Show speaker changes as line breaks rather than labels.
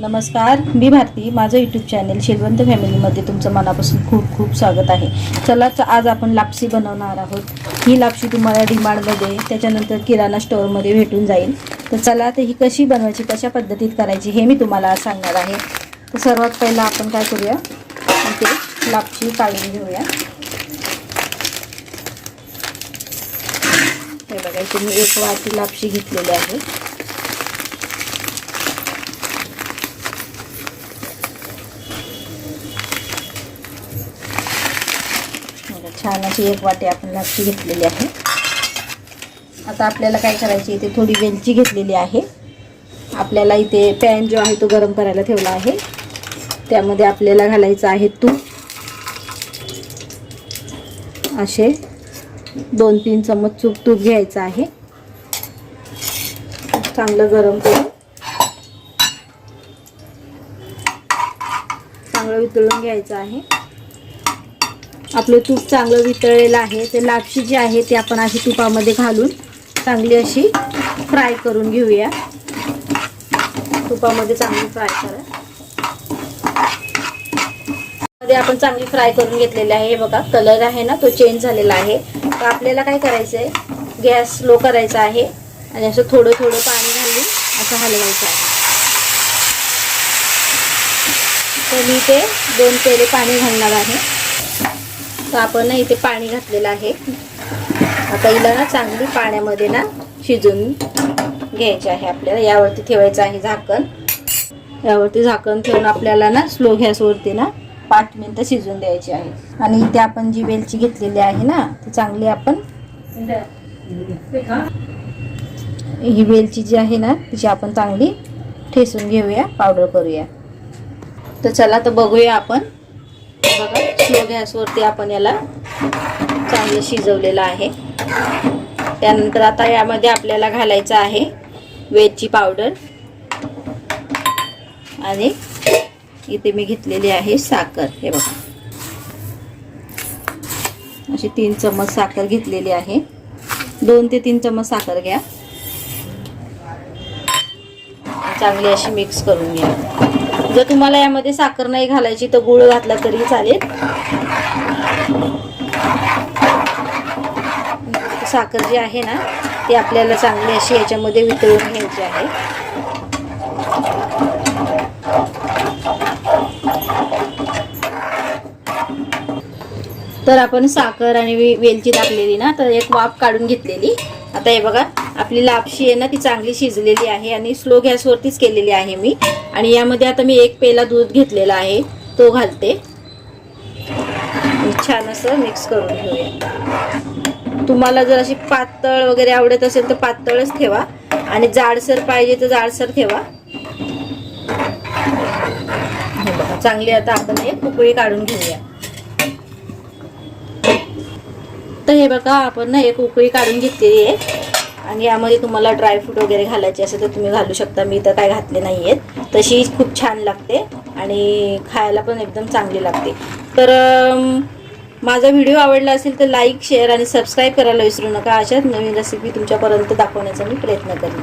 नमस्कार मी भारती. माझं YouTube channel शेलवंत फॅमिलीमध्ये तुमचं मनापासून खूप खूप स्वागत आहे. चला तर आज आपण लापशी बनवणार आहोत. ही लापशी तुम्हाला डिमांडमध्ये त्याच्यानंतर किराणा स्टोअरमध्ये भेटून जाईल. तर चला तर ही कशी बनवायची कशा पद्धतीत करायची हे मी तुम्हाला सांगणार आहे. तर सर्वात पहिला आपण काय करूया? इथे लापशी काढून घेऊया. हे बघा तुम्ही एक वाटी लापशी घेतलेली आहे. छान अशी एक वाटी आपण लापशी घेतलेली आहे. आता आपल्याला काय करायची इथे थोडी वेलची घेतलेली आहे. आपल्याला इथे पॅन जो आहे तो गरम करायला ठेवला आहे. त्यामध्ये आपल्याला घालायचं आहे तूप. असे दोन तीन चम्मच चूप तूप घ्यायचं आहे. चांगलं गरम करून. चांगलं वितळून घ्यायचं आहे. आपलं तूप चांगलं वितळलेलं आहे ते लापशी जी आहे ती आपण अशी तुपामध्ये घालून चांगली अशी फ्राय करून घेऊया. तुपामध्ये चांगली फ्राय करा. मध्ये आपण चांगली फ्राय करून घेतलेली आहे. हे बघा कलर आहे ना तो चेंज झालेला आहे. तर आपल्याला काय करायचं आहे गॅस स्लो करायचा आहे आणि असं थोडं थोडं पाणी घालून असं हलवायचं आहे. तर मी ते दोन पेले पाणी घालणार आहे. तर आपण ना इथे पाणी घातलेलं आहे. आता हिला ना चांगली पाण्यामध्ये ना शिजून घ्यायची आहे आपल्याला. यावरती ठेवायचं आहे झाकण. यावरती झाकण ठेवून आपल्याला ना स्लो गॅसवरती ना पाच मिनटं शिजून द्यायची आहे. आणि इथे आपण जी वेलची घेतलेली आहे ना ती चांगली आपण ही वेलची जी आहे ना तिची आपण चांगली ठेसून घेऊया पावडर करूया. तर चला तर बघूया आपण. बघा स्लो गॅसवरती आपण याला चांगलं शिजवलेलं आहे. त्यानंतर आता यामध्ये आपल्याला घालायचं आहे वेलची पावडर. आणि इथे मी घेतलेली आहे साखर हे बघा. अशी तीन चम्मच साखर घेतलेली आहे. दोन ते तीन चम्मच साखर घ्या. चांगली अशी मिक्स करून घ्या. जर तुम्हाला यामध्ये साखर नाही घालायची तर गुळ घातला तरी चालेल. साखर जी आहे ना ती आपल्याला चांगली अशी याच्यामध्ये वितळून घ्यायची आहे. तर आपण साखर आणि वेलची टाकलेली ना तर एक वाफ काढून घेतलेली. आता हे बघा आपली लापशी आहे ना ती चांगली शिजलेली आहे आणि स्लो गॅसवरतीच केलेली आहे मी. आणि यामध्ये आता मी एक पेला दूध घेतलेला आहे तो घालते. छान असं मिक्स करून घेऊया. तुम्हाला जर अशी पातळ वगैरे आवडत असेल तर पातळच ठेवा. आणि जाडसर पाहिजे तर जाडसर ठेवा. चांगली आता आपण एक उकळी काढून घेऊया. तर हे बघा आपण ना एक उकळी काढून घेतलेली आहे. आणि यामध्ये तुम्हाला ड्रायफ्रूट वगैरे घालायचे असेल तर तुम्ही घालू शकता. मी तर काय घातले नाही आहेत तशी खूप छान लागते आणि खायला पण एकदम चांगली लागते. तर माझा व्हिडिओ आवडला असेल तर लाईक शेअर आणि सबस्क्राईब करायला विसरू नका. अशाच नवीन रेसिपी तुमच्यापर्यंत दाखवण्याचा मी प्रयत्न करेन.